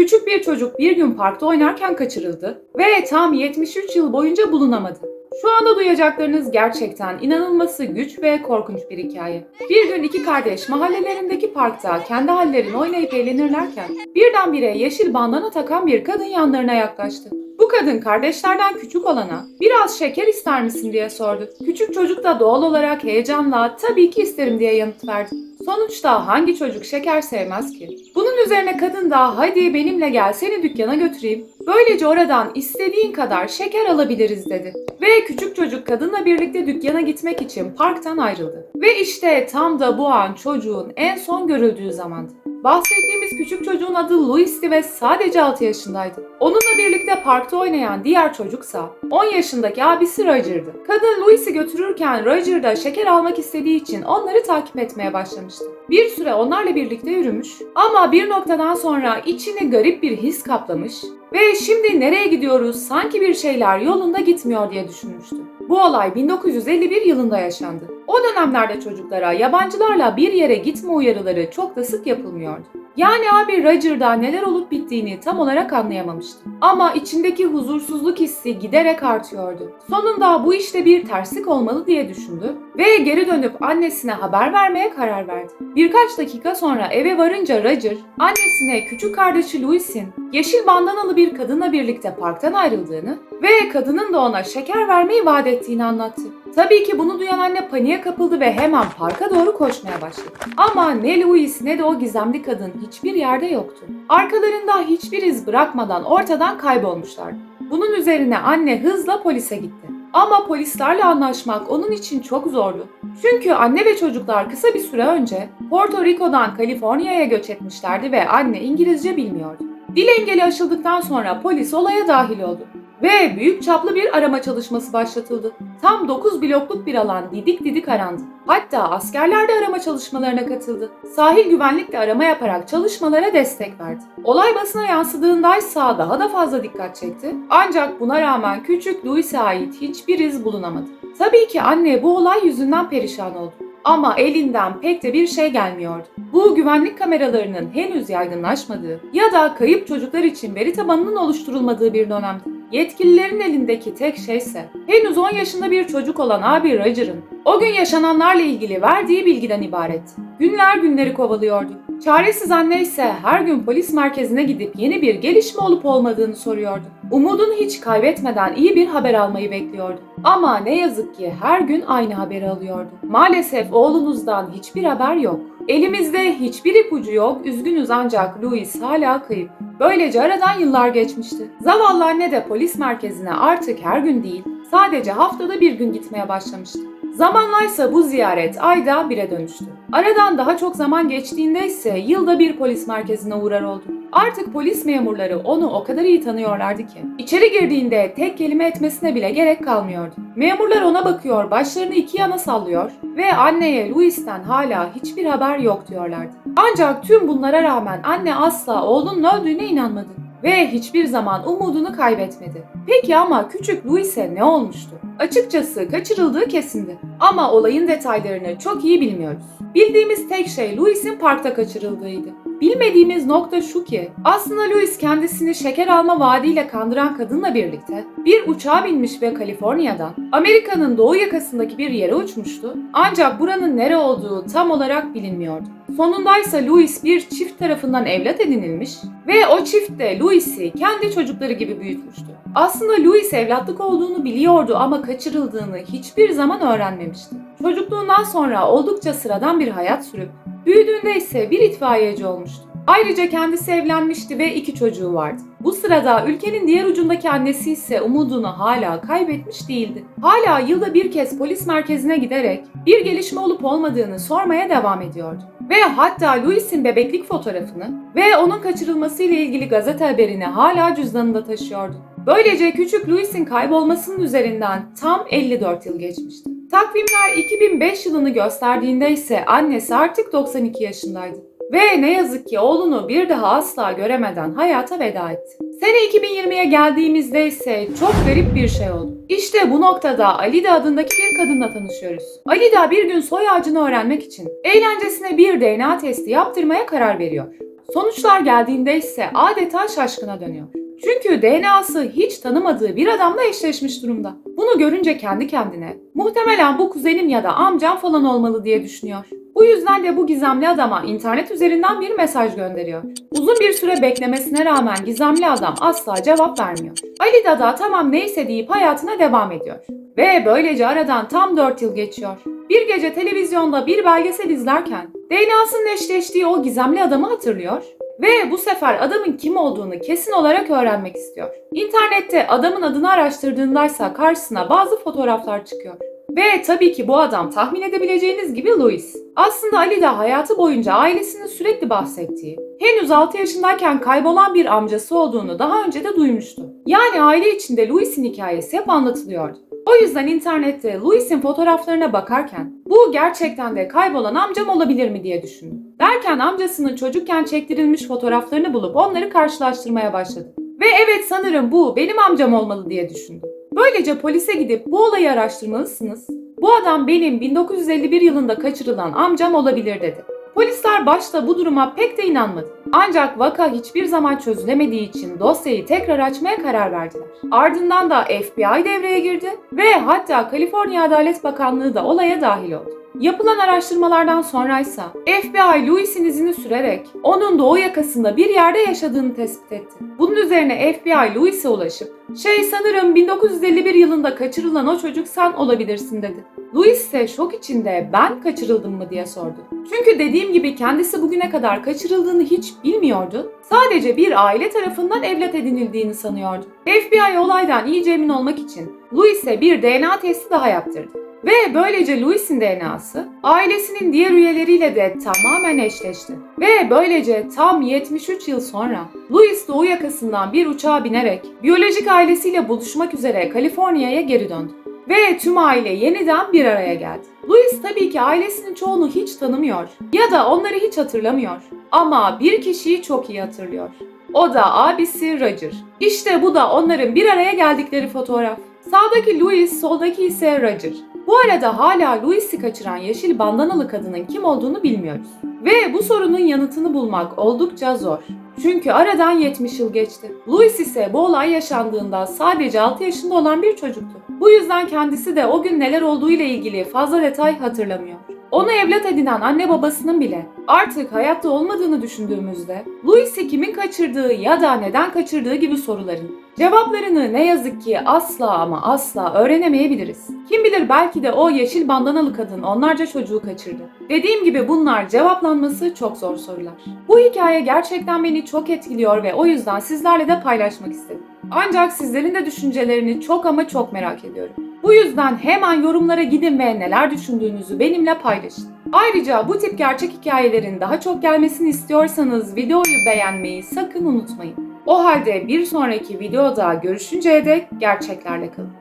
Küçük bir çocuk bir gün parkta oynarken kaçırıldı ve tam 73 yıl boyunca bulunamadı. Şu anda duyacaklarınız gerçekten inanılması güç ve korkunç bir hikaye. Bir gün iki kardeş mahallelerindeki parkta kendi hallerini oynayıp eğlenirlerken birdenbire yeşil bandana takan bir kadın yanlarına yaklaştı. Bu kadın kardeşlerden küçük olana biraz şeker ister misin diye sordu. Küçük çocuk da doğal olarak heyecanla tabii ki isterim diye yanıt verdi. Sonuçta hangi çocuk şeker sevmez ki? Bunun üzerine kadın da hadi benimle gel seni dükkana götüreyim. Böylece oradan istediğin kadar şeker alabiliriz dedi. Ve küçük çocuk kadınla birlikte dükkana gitmek için parktan ayrıldı. Ve işte tam da bu an çocuğun en son görüldüğü zamandı. Bahsettiğimiz küçük çocuğun adı Louis'ti ve sadece 6 yaşındaydı. Onunla birlikte parkta oynayan diğer çocuksa 10 yaşındaki abisi Roger'dı. Kadın Louis'i götürürken Roger da şeker almak istediği için onları takip etmeye başlamıştı. Bir süre onlarla birlikte yürümüş ama bir noktadan sonra içini garip bir his kaplamış ve şimdi nereye gidiyoruz sanki bir şeyler yolunda gitmiyor diye düşünmüştü. Bu olay 1951 yılında yaşandı. O dönemlerde çocuklara yabancılarla bir yere gitme uyarıları çok da sık yapılmıyordu. Yani abi Roger'da neler olup bittiğini tam olarak anlayamamıştı. Ama içindeki huzursuzluk hissi giderek artıyordu. Sonunda bu işte bir terslik olmalı diye düşündü ve geri dönüp annesine haber vermeye karar verdi. Birkaç dakika sonra eve varınca Roger, annesine küçük kardeşi Louis'in yeşil bandanalı bir kadınla birlikte parktan ayrıldığını ve kadının da ona şeker vermeyi vaat ettiğini anlattı. Tabii ki bunu duyan anne paniğe kapıldı ve hemen parka doğru koşmaya başladı. Ama ne Louis ne de o gizemli kadın hiçbir yerde yoktu. Arkalarında hiçbir iz bırakmadan ortadan kaybolmuşlardı. Bunun üzerine anne hızla polise gitti. Ama polislerle anlaşmak onun için çok zordu. Çünkü anne ve çocuklar kısa bir süre önce Porto Rico'dan Kaliforniya'ya göç etmişlerdi ve anne İngilizce bilmiyordu. Dil engeli aşıldıktan sonra polis olaya dahil oldu ve büyük çaplı bir arama çalışması başlatıldı. Tam 9 blokluk bir alan didik didik arandı. Hatta askerler de arama çalışmalarına katıldı. Sahil güvenlik de arama yaparak çalışmalara destek verdi. Olay basına yansıdığındaysa daha da fazla dikkat çekti. Ancak buna rağmen küçük Louis'e ait hiçbir iz bulunamadı. Tabii ki anne bu olay yüzünden perişan oldu. Ama elinden pek de bir şey gelmiyordu. Bu güvenlik kameralarının henüz yaygınlaşmadığı ya da kayıp çocuklar için veri tabanının oluşturulmadığı bir dönemdi. Yetkililerin elindeki tek şeyse henüz 10 yaşında bir çocuk olan abi Roger'ın o gün yaşananlarla ilgili verdiği bilgiden ibaret. Günler günleri kovalıyordu. Çaresiz anne ise her gün polis merkezine gidip yeni bir gelişme olup olmadığını soruyordu. Umudunu hiç kaybetmeden iyi bir haber almayı bekliyordu. Ama ne yazık ki her gün aynı haberi alıyordu. Maalesef oğlunuzdan hiçbir haber yok. Elimizde hiçbir ipucu yok, üzgünüz ancak Louis hala kayıp. Böylece aradan yıllar geçmişti. Zavallı anne de polis merkezine artık her gün değil, sadece haftada bir gün gitmeye başlamıştı. Zamanla ise bu ziyaret ayda bire dönüştü. Aradan daha çok zaman geçtiğinde ise yılda bir polis merkezine uğrar oldu. Artık polis memurları onu o kadar iyi tanıyorlardı ki. İçeri girdiğinde tek kelime etmesine bile gerek kalmıyordu. Memurlar ona bakıyor, başlarını iki yana sallıyor ve anneye Louis'ten hala hiçbir haber yok diyorlardı. Ancak tüm bunlara rağmen anne asla oğlunun öldüğüne inanmadı ve hiçbir zaman umudunu kaybetmedi. Peki ama küçük Louis'e ne olmuştu? Açıkçası kaçırıldığı kesindi. Ama olayın detaylarını çok iyi bilmiyoruz. Bildiğimiz tek şey Louis'in parkta kaçırıldığıydı. Bilmediğimiz nokta şu ki aslında Louis kendisini şeker alma vaadiyle kandıran kadınla birlikte bir uçağa binmiş ve Kaliforniya'dan Amerika'nın doğu yakasındaki bir yere uçmuştu. Ancak buranın nere olduğu tam olarak bilinmiyordu. Sonundaysa Louis bir çift tarafından evlat edinilmiş ve o çift de Louis'i kendi çocukları gibi büyütmüştü. Aslında Louis evlatlık olduğunu biliyordu ama kaçırıldığını hiçbir zaman öğrenmemişti. Çocukluğundan sonra oldukça sıradan bir hayat sürüp büyüdüğünde ise bir itfaiyeci olmuştu. Ayrıca kendisi evlenmişti ve iki çocuğu vardı. Bu sırada ülkenin diğer ucundaki annesi ise umudunu hala kaybetmiş değildi. Hala yılda bir kez polis merkezine giderek bir gelişme olup olmadığını sormaya devam ediyordu. Ve hatta Louis'in bebeklik fotoğrafını ve onun kaçırılması ile ilgili gazete haberini hala cüzdanında taşıyordu. Böylece küçük Louis'in kaybolmasının üzerinden tam 54 yıl geçmişti. Takvimler 2005 yılını gösterdiğinde ise annesi artık 92 yaşındaydı. Ve ne yazık ki oğlunu bir daha asla göremeden hayata veda etti. Sene 2020'ye geldiğimizde ise çok garip bir şey oldu. İşte bu noktada Alida adındaki bir kadınla tanışıyoruz. Alida bir gün soy ağacını öğrenmek için eğlencesine bir DNA testi yaptırmaya karar veriyor. Sonuçlar geldiğinde ise adeta şaşkına dönüyor. Çünkü DNA'sı hiç tanımadığı bir adamla eşleşmiş durumda. Bunu görünce kendi kendine muhtemelen bu kuzenim ya da amcam falan olmalı diye düşünüyor. Bu yüzden de bu gizemli adama internet üzerinden bir mesaj gönderiyor. Uzun bir süre beklemesine rağmen gizemli adam asla cevap vermiyor. Ali Dada tamam neyse deyip hayatına devam ediyor. Ve böylece aradan tam 4 yıl geçiyor. Bir gece televizyonda bir belgesel izlerken DNA'sının eşleştiği o gizemli adamı hatırlıyor ve bu sefer adamın kim olduğunu kesin olarak öğrenmek istiyor. İnternette adamın adını araştırdığındaysa karşısına bazı fotoğraflar çıkıyor. Ve tabii ki bu adam tahmin edebileceğiniz gibi Louis. Aslında Ali de hayatı boyunca ailesinin sürekli bahsettiği, henüz 6 yaşındayken kaybolan bir amcası olduğunu daha önce de duymuştu. Yani aile içinde Louis'in hikayesi hep anlatılıyordu. O yüzden internette Louis'in fotoğraflarına bakarken bu gerçekten de kaybolan amcam olabilir mi diye düşündü. Derken amcasının çocukken çektirilmiş fotoğraflarını bulup onları karşılaştırmaya başladı. Ve evet sanırım bu benim amcam olmalı diye düşündü. Böylece polise gidip bu olayı araştırmalısınız. Bu adam benim 1951 yılında kaçırılan amcam olabilir dedi. Polisler başta bu duruma pek de inanmadı. Ancak vaka hiçbir zaman çözülemediği için dosyayı tekrar açmaya karar verdiler. Ardından da FBI devreye girdi ve hatta Kaliforniya Adalet Bakanlığı da olaya dahil oldu. Yapılan araştırmalardan sonraysa FBI Louis'in izini sürerek onun doğu yakasında bir yerde yaşadığını tespit etti. Bunun üzerine FBI Louis'e ulaşıp şey sanırım 1951 yılında kaçırılan o çocuk sen olabilirsin dedi. Louis ise şok içinde ben kaçırıldım mı diye sordu. Çünkü dediğim gibi kendisi bugüne kadar kaçırıldığını hiç bilmiyordu. Sadece bir aile tarafından evlat edinildiğini sanıyordu. FBI olaydan iyice emin olmak için Louis'e bir DNA testi daha yaptırdı. Ve böylece Louis'in DNA'sı ailesinin diğer üyeleriyle de tamamen eşleşti. Ve böylece tam 73 yıl sonra Louis doğu yakasından bir uçağa binerek biyolojik ailesiyle buluşmak üzere Kaliforniya'ya geri döndü. Ve tüm aile yeniden bir araya geldi. Louis tabii ki ailesinin çoğunu hiç tanımıyor ya da onları hiç hatırlamıyor. Ama bir kişiyi çok iyi hatırlıyor. O da abisi Roger. İşte bu da onların bir araya geldikleri fotoğraf. Sağdaki Louis, soldaki ise Roger. Bu arada hala Louis'i kaçıran yeşil bandanalı kadının kim olduğunu bilmiyoruz. Ve bu sorunun yanıtını bulmak oldukça zor. Çünkü aradan 70 yıl geçti. Louis ise bu olay yaşandığında sadece 6 yaşında olan bir çocuktu. Bu yüzden kendisi de o gün neler olduğu ile ilgili fazla detay hatırlamıyor. Onu evlat edinen anne babasının bile artık hayatta olmadığını düşündüğümüzde Louis'i kimin kaçırdığı ya da neden kaçırdığı gibi soruların cevaplarını ne yazık ki asla ama asla öğrenemeyebiliriz. Kim bilir belki de o yeşil bandanalı kadın onlarca çocuğu kaçırdı. Dediğim gibi bunlar cevaplanması çok zor sorular. Bu hikaye gerçekten beni çok etkiliyor ve o yüzden sizlerle de paylaşmak istedim. Ancak sizlerin de düşüncelerini çok ama çok merak ediyorum. Bu yüzden hemen yorumlara gidin ve neler düşündüğünüzü benimle paylaşın. Ayrıca bu tip gerçek hikayelerin daha çok gelmesini istiyorsanız videoyu beğenmeyi sakın unutmayın. O halde bir sonraki videoda görüşünceye dek gerçeklerle kalın.